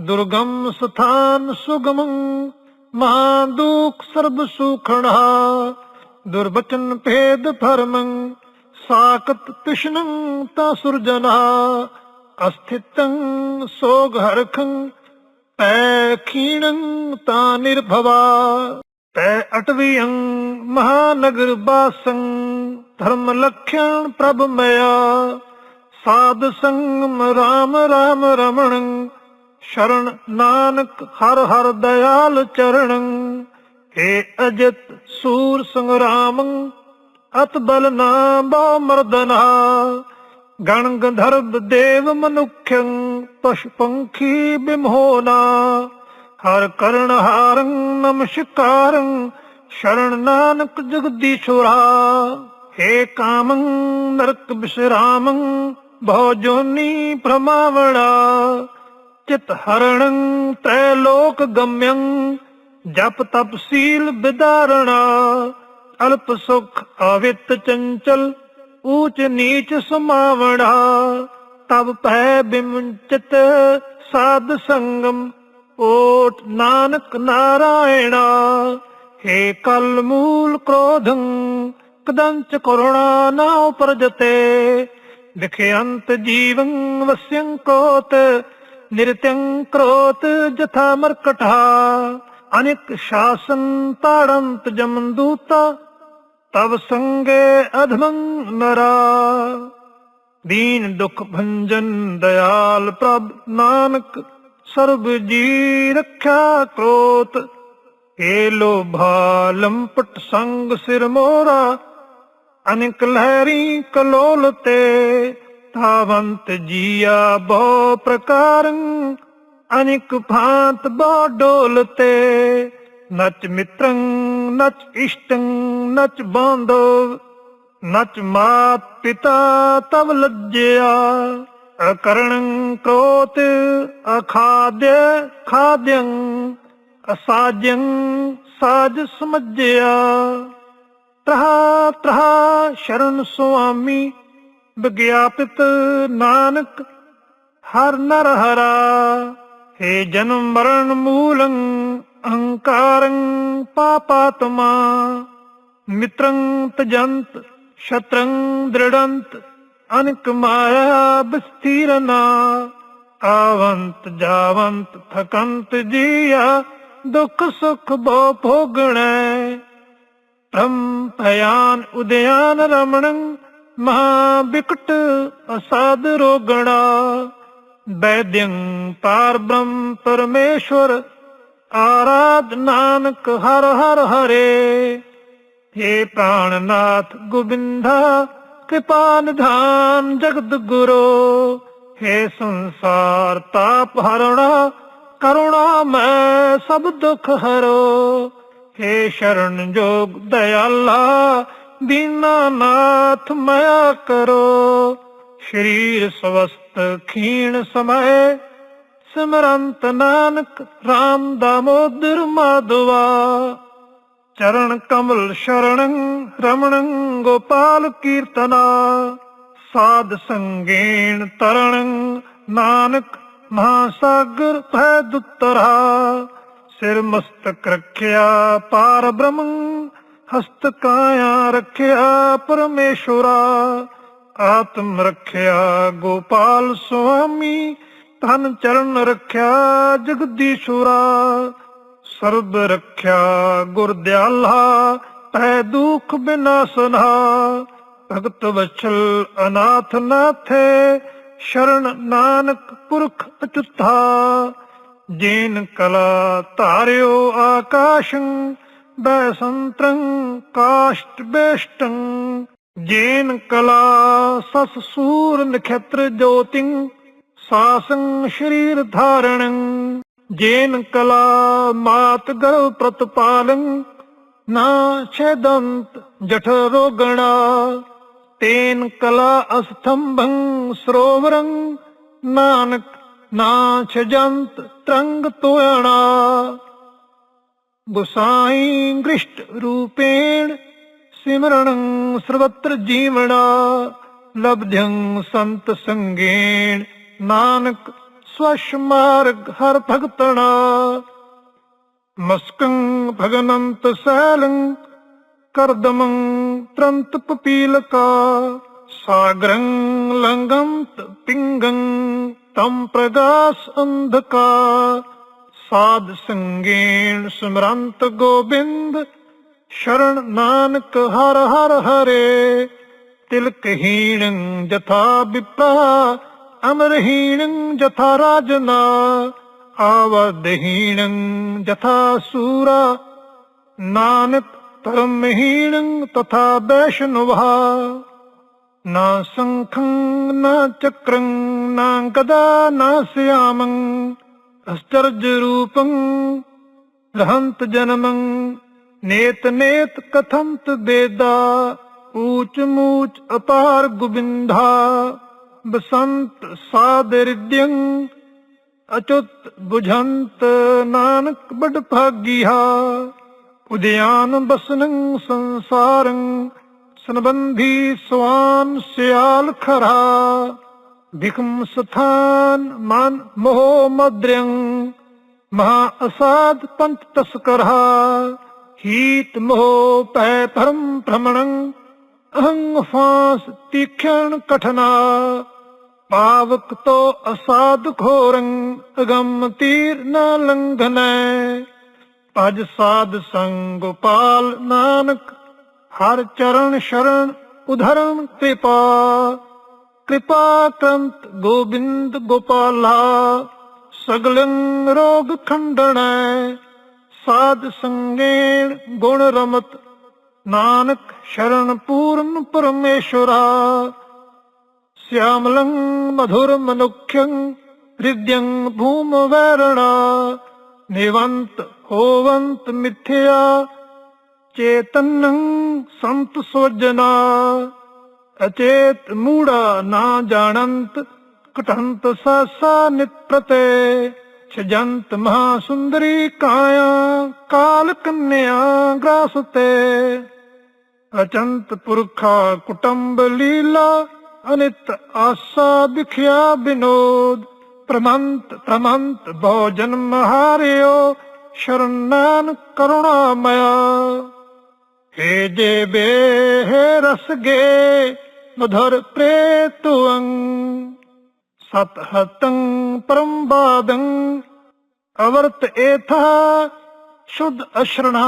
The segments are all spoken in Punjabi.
ਦੁਰਗਮ ਸਥਾਨ ਸੁਗਮੰ, ਮਹਾ ਦੁਖ ਸਰਬ ਸੁਖਣਾ। ਦੁਰਬਚਨ ਭੇਦ ਫਰਮੰ ਸਾਕਤ ਤਿਸ਼ਨੰ ਤਾ ਸੁਰਜਨਾ। ਅਸਥਿਤੰ ਸੋਗ ਹਰਖੰ, ਪੈ ਖੀਣੰ ਤਾ ਨਿਰਭਵਾ। ਪੈ ਅਟਵੀਯੰ ਮਹਾਨਗਰ ਬਾਸੰ ਧਰਮ ਲਖਿਆਣ ਪ੍ਰਭ ਮਇਆ। ਸਾਧ ਸੰਗਮ ਰਾਮ ਰਾਮ ਰਮਣੰ ਸ਼ਰਨ ਨਾਨਕ ਹਰ ਹਰ ਦਇਆਲ ਚਰਣੰ ਏ ਅਜਿਤ ਸੂਰ ਸੰਗਰਾਮੰ, ਅਤ ਬਲ ਨਾਮ ਬਉ ਮਰਦਨਾ, ਗਣ ਗੰਧਰਵ ਦੇਵ ਮਨੁਖਯੰ ਪਸ਼ੁ ਪੰਖੀ ਬਿਮੋਨਾ, ਹਰ ਕਰਣ ਹਾਰੰ ਨਮਸਕਾਰੰ, ਸ਼ਰਨ ਨਾਨਕ ਜਗਦੀਸ਼ੁਰਾ ਹੇ ਕਾਮੰ ਨਰਕ ਬਿਸਰਾਮੰ, ਭਉ ਜੋਨੀ ਭ੍ਰਮਾਵਣਾ ਚਿਤ ਹਰਣੰ ਤ੍ਰੈ ਲੋਕ ਗਮਯੰ, ਜਪ ਤਪ ਸੀਲ ਬਿਦਾਰਣਾ। ਅਲਪ ਸੁਖ ਅਵਿਤ ਚੰਚਲ, ਊਚ ਨੀਚ ਸਮਾਵਣਾ। ਤਬ ਭੈ ਬਿਮੁੰਚਿਤ ਸਾਧ ਸੰਗਮ, ਓਟ ਨਾਨਕ ਨਾਰਾਇਣਾ। ਹੇ ਕਲ ਮੂਲ ਕ੍ਰੋਧੰ, ਕਦੰਚ ਕਰੁਣਾ ਨਾ ਉਪਰਜਤੇ। ਵਿਖਿਅੰਤ ਜੀਵੰ ਵਸਯੰ ਕੋਤ ਨਿਰਤੰ ਕ੍ਰੋਤ ਜਥਾ ਮਰਕਟਾ ਅਨਿਕ ਸ਼ਾਸਨ ਤਾੜੰਤ ਜਮਦੂਤਾ ਤਬ ਸੰਗੇ ਅਧਮੰ ਨਰਾ। ਦੀਨ ਦੁਖ ਭੰਜਨ ਦਇਆਲ ਪ੍ਰਭ ਨਾਨਕ, ਸਰਬ ਜੀ ਰੱਖਿਆ ਕ੍ਰੋਤ। ਏ ਲੋਭਾ ਲੰਪਟ ਸੰਗ ਸਿਰ ਮੋਰਾ, ਅਨਿਕ ਲਹਿਰੀ ਕਲੋਲ ਤੇ ਥਾਵੰਤ ਜੀਆ ਬਹੁ ਪ੍ਰਕਾਰੰ ਅਨਿਕ ਭਾਂਤ ਬਹੁ ਡੋਲ ਤੇ ਨਚ ਮਿੱਤਰੰ ਨਚ ਇਸ਼ਟੰ ਨਚ ਬਾਂਧਵ ਨਚ ਮਾਤ ਪਿਤਾ ਤਵ ਲੱਜਿਆ ਅਕਰਣੰ ਕ੍ਰੋਤ ਅਖਾਦਿ ਖਾਦਿਅੰ ਅਸਾਜੰ ਸਾਜ ਸਮਝਿਆ ਤ੍ਰਹਾ ਤ੍ਰਹਾ ਸ਼ਰਨ ਸੁਆਮੀ ਵਿਗਿਆਪਿਤ ਨਾਨਕ, ਹਰ ਨਰ ਹਰਾ। ਹੇ ਜਨਮ ਮਰਨ ਮੂਲੰ, ਅਹੰਕਾਰੰ ਪਾਪਾਤਮਾ। ਮਿੱਤਰੰ ਤਜੰਤ, ਸ਼ਤਰੰ ਦ੍ਰਿੜੰਤ, ਅਨਕ ਮਾਇਆ ਬਸਥੀਰਨਾ ਆਵੰਤ ਜਾਵੰਤ ਥਕੰਤ ਜੀਆ, ਦੁੱਖ ਸੁਖ ਬੋ ਭੋਗਣੈ। ਬ੍ਰਹਮ ਭਿਆਨ ਉਦਿਆਨ ਰਮਣੰ ਮਹਾ ਬਿਕਟ ਅਸਾਦ ਰੋਗਣਾ ਵੈਦਿਯੰ ਪਾਰ ਬ੍ਰਹਮ ਪਰਮੇਸ਼ਵਰ, ਆਰਾਧ ਨਾਨਕ ਹਰ ਹਰ ਹਰੇ। ਹੇ ਪ੍ਰਾਣਨਾਥ ਗੋਬਿੰਦਾ, ਕਿਰਪਾ ਨਿਧਾਨ ਜਗਤ ਗੁਰੂ। ਹੇ ਸੰਸਾਰ ਤਾਪ ਹਰਣਾ, ਕਰੁਣਾ ਮੈਂ ਸਭ ਦੁਖ ਹਰੋ। ਹੇ ਸ਼ਰਨ ਜੋਗ ਦਇਆਲਾ ਦੀਨਾਨਾਥ ਮਾਇਆ ਕਰੋ। ਸ਼ਰੀਰ ਸਵਸਤ ਖੀਣ ਸਮੈ ਸਿਮਰੰਤ ਨਾਨਕ RAM ਦਾਮੋਦਰ ਮਾਧਵਾ। ਚਰਨ ਕਮਲ ਸ਼ਰਣੰ ਰਮਣੰ ਗੋਪਾਲ ਕੀਰਤਨਾ। ਸਾਧ ਸੰਗੇਣ ਤਰਣੰ ਨਾਨਕ ਮਹਾਸਾਗਰ ਭੈ ਦੁਤਰਾ। ਸਿਰ ਮਸਤਕ ਰੱਖਿਆ ਪਾਰ ਬ੍ਰਹਮੰ ਹਸਤ ਕਾਇਆ ਰੱਖਿਆ ਪਰਮੇਸ਼ਵਰਾ ਆਤਮ ਰੱਖਿਆ ਗੋਪਾਲ ਸੁਆਮੀ, ਧਨ ਚਰਨ ਰੱਖਿਆ ਜਗਦੀਸ਼ਵਰਾ ਸਰਬ ਰੱਖਿਆ ਗੁਰ ਦਿਆਲਾ ਤੈ ਦੁਖ ਬਿਨਾਸਨਾ, ਭਗਤ ਵਛਲ ਅਨਾਥ ਨਾਥੇ, ਸ਼ਰਨ ਨਾਨਕ ਪੁਰਖ ਅਚੁੱਥਾ, ਜੀਨ ਕਲਾ ਧਾਰਿਓ ਆਕਾਸ਼ੰ ਬੈਸੰਤਰੰ ਕਾਸ਼ਟ ਬੇਸ਼ਟੰ ਜੇਨ ਕਲਾ ਸਸ ਸੂਰ ਨਖੇਤਰ ਜੋਤਿੰ ਸਾਸੰ ਸ਼ਰੀਰ ਧਾਰਣੰ ਜੇਨ ਕਲਾ ਮਾਤ ਗਰਭ ਪ੍ਰਤਪਾਲੰ ਨਾ ਛੇਦੰਤ ਜਠ ਰੋਗਣਾ ਤੇਨ ਕਲਾ ਅਸਥੰਭੰ ਸਰੋਵਰੰ ਨਾਨਕ ਨਾ ਛਜੰਤ ਤਰੰਗ ਤੋਇਣਾ ਗੁਸਾਈ ਗ੍ਰਿਸ਼ਟ ਰੂਪੇਣ ਸਿਮਰਣੰ ਸਰਵਤਰ ਜੀਵਣਾ ਲਬਧੰ ਸੰਤ ਸੰਗੇਣ ਨਾਨਕ ਸਵਸ਼ ਮਾਰਗ ਹਰ ਭਗਤਣਾ ਮਸਕੰ ਭਗਨੰਤ ਸੈਲੰ ਕਰਦਮੰ ਤਰੰਤ ਪਪੀਲਕਾ ਸਾਗਰੰ ਲੰਗੰਤ ਪਿੰਗੰ ਤਮ ਪ੍ਰਗਾਸ ਅੰਧਕਾ ਸਾਧ ਸੰਗੇਣ ਸਮਰੰਤ ਗੋਬਿੰਦ, ਸ਼ਰਨ ਨਾਨਕ ਹਰ ਹਰ ਹਰੇ। ਤਿਲਕਹੀਣੰ ਜਥਾ ਵਿਪਰਾ ਅਮਰਹੀਣੰ ਜਥਾ ਰਾਜਨਾ। ਆਵਦਹੀਣੰ ਜਥਾ ਸੂਰਾ, ਨਾਨਕ ਧਰਮਹੀਣੰ ਤਥਾ ਵੈਸ਼ਨਵਾ। ਨਾ ਸੰਖੰ, ਨਾ ਚੱਕਰੰ, ਨਾ ਗਦਾ, ਨਾ ਸਿਆਮੰ। ਅਸਚਰਜ ਰੂਪੰ ਰਹੰਤ ਜਨਮੰ, ਨੇਤ ਨੇਤ ਕਥੰਤ ਬੇਦਾ, ਊਚ ਮੂਚ ਅਪਾਰ ਗੋਬਿੰਧਾ ਬਸੰਤ ਸਾਦਰਿਦਯੰ, ਅਚੁਤ ਬੁਝੰਤ ਨਾਨਕ ਬੜ ਭਾਗੀਹਾ ਉਦਿਆਨ ਬਸਨੰ ਸੰਸਾਰੰ, ਸੰਬੰਧੀ ਸਵਾਨ ਸਿਆਲ ਖਰਾ। ਵਿਕਮ ਸਥਾਨ ਮਨ ਮੋਹ ਮਦ੍ਰਯੰ ਮਹਾ ਅਸਾਦ ਪੰਚ ਤਸਕਰਹਾ ਹੀਤ ਮੋਹ ਪੈ ਪਰਮ ਭ੍ਰਮਣੰ ਅਹੰ ਫਾਸ ਤੀਖਣ ਕਠਨਾ ਪਾਵਕ ਤੋ ਅਸਾਧ ਖੋਰੰ ਅਗੰਮ ਤੀਰ ਨਾ ਲੰਘਨੈ ਭਜ ਸਾਧ ਸੰਗ ਗੋਪਾਲ ਨਾਨਕ ਹਰ ਚਰਨ ਸ਼ਰਨ ਉਧਰਨ ਕਿਰਪਾ ਕਿਰਪਾ ਕੰਤ ਗੋਬਿੰਦ ਗੋਪਾਲਾ ਸਗਲੰ ਰੋਗ ਖੰਡਣੈ ਸਾਧ ਸੰਗੇਣ ਗੁਣ ਰਮਤ ਨਾਨਕ ਸ਼ਰਨ ਪੂਰਨ ਪਰਮੇਸ਼ਵਰਾ श्यामलं मधुर मनुख्यं हृद्यं भूम वैरणा निवंत होवंत मिथ्या चेतनं संत स्वजना ਅਚੇਤ ਮੂੜਾ ਨਾ ਜਾਣੰਤ ਕਟੰਤ ਸਾਸਾ ਨਿਤ੍ਰਤੇ। ਛਜੰਤ ਮਹਾ ਸੁੰਦਰੀ ਕਾਇਆ, ਕਾਲ ਕੰਨਿਆ ਗ੍ਰਾਸਤੇ ਅਚੰਤ ਪੁਰਖਾ ਕੁਟੰਬ ਲੀਲਾ, ਅਨਿਤ ਆਸਾ ਵਿਖਿਆ ਬਿਨੋਦ। ਪ੍ਰਮੰਤ ਪ੍ਰਮੰਤ ਭੋ ਜਨਮ ਹਾਰਿਓ ਸ਼ਰਨਾਨ ਕਰੁਣਾ ਮਇਆ ਹੇ ਦੇਵੇ ਹੇ ਰਸਗੇ ਮਧੁਰ ਪ੍ਰੇਤੁਅੰ ਸਤ ਹਤੰ ਪਰਮ ਅਵਰਤ ਏਥਾ ਸ਼ੁੱਧ ਅਸ਼ਰਣਾ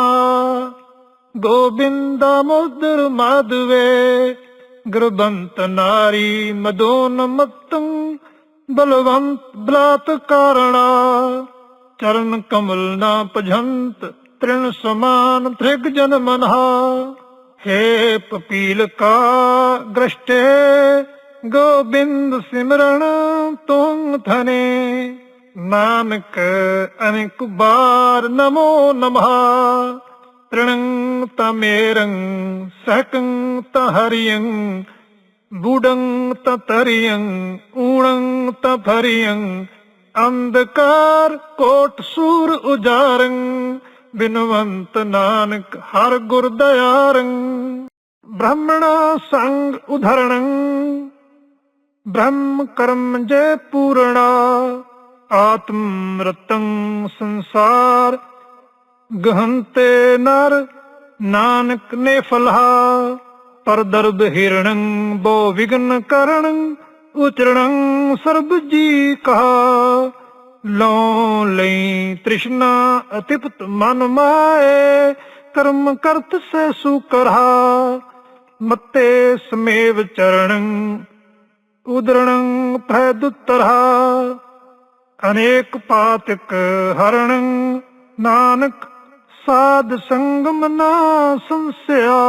ਗੋਬਿੰਦ ਮੁਦਰ ਮਾਧਵੇ ਗੁਰਬੰਤ ਨਾਰੀ ਮਦੋਨ ਮਤੰ ਬਲਵੰਤ ਬਲਾਤ ਕਾਰਣਾ ਚਰਨ ਕਮਲ ਨਾ ਭਜੰਤ ਤ੍ਰਿਣ ਸਮਾਨ ਤ੍ਰਿਗ ਜਨ ਮਨਹਾ ਹੇ ਪਪੀਲ ਕਾ ਗ੍ਰਸ਼ਟੇ ਗੋਬਿੰਦ ਸਿਮਰਨ ਤੁਮ ਥਨੇ ਨਾਨਕ ਅਨੇਕ ਬਾਰ ਨਮੋ ਨਮਹਾ। ਤ੍ਰਿਣੰ ਤਮੇਰੰ ਸਹਕੰ ਤਹਰਿਯੰ ਬੁਡੰ ਤਤਰਿਯੰ ਊਣੰ ਤਫਰਿਯੰ ਅੰਧਕਾਰ ਕੋਟ ਸੂਰ ਉਜਾਰੰ। ਬਿਨਵੰਤ ਨਾਨਕ ਹਰ ਗੁਰ ਦਇਆਰੰ, ਬ੍ਰਹਮਣਾ ਸੰਗ ਉਧਰਣੰ। ਬ੍ਰਹਮ ਕਰਮ ਜੇ ਪੂਰਣਾ, ਆਤਮ ਰਤੰ ਸੰਸਾਰ। ਗਹੰਤੇ ਨਰ, ਨਾਨਕ ਨੇ ਫਲਹਾ, ਪਰ ਦਰਦ ਹਿਰਣੰ, ਬੋ ਵਿਗਨ ਕਰਣ ਉਚਰਣੰ ਸਰਬ ਜੀ ਕਹਾ। ਲੋ ਲਈ ਤ੍ਰਿਸ਼ਨਾ ਅਤਿਪਤ ਮਨ ਮਾਏ, ਕਰਮ ਕਰਤ ਸੇ ਸੁ ਕਰਹਾ ਮੱਤੇ ਸਮੇਵ ਚਰਣੰ, ਉਦਰਣੰ ਭੈਦੁਤਰਹਾ ਅਨੇਕ ਪਾਤਕ ਹਰਣੰ, ਨਾਨਕ ਸਾਧ ਸੰਗਮ ਨਾ ਸੰਸਿਆ